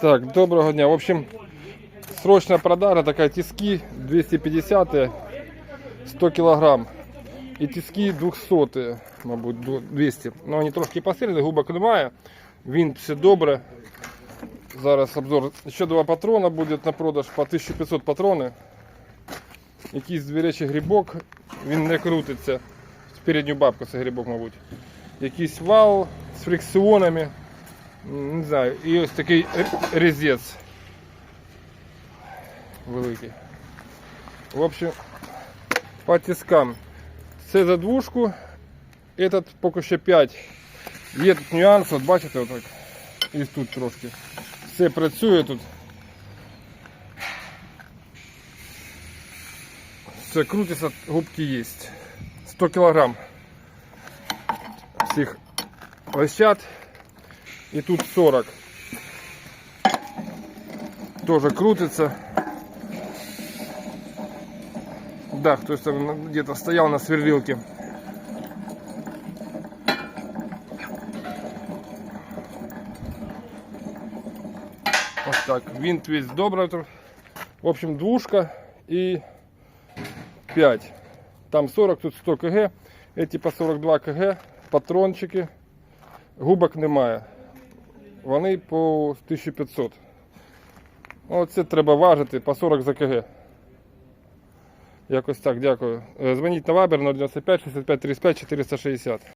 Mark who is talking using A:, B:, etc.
A: Так, доброго дня. В общем, срочная продажа, такая тиски 250 100 килограмм. І тиски 200, мабуть, 200. Ну, вони трошки постріли, губок немає. Він все добре. Зараз обзор. Ще два патрона буде на продаж по 1500 патрони. Якийсь звірячий грибок, він не крутиться. Передню бабку це грибок, мабуть. Якийсь вал з фрикціонами. Не знаю, і ось такий р- резець великий. В общем, по тискам. Це за двушку, этот поки що 5. Є тут нюанс, от бачите, отак. І тут трошки. Все працює тут. Все крутиться, губки є. 100 кг всіх лещат. И тут 40. Тоже крутится. Да, кто-то там где-то стоял на сверлилке. Вот так. Винт весь добрый. В общем, двушка и 5. Там 40, тут 100 кг. Эти по 42 кг. Патрончики. Губок немає. Вони по 1500. Оце треба важити по 40 за кг. Якось так, дякую. Е, Дзвоніть на Viber 095 65 35 460.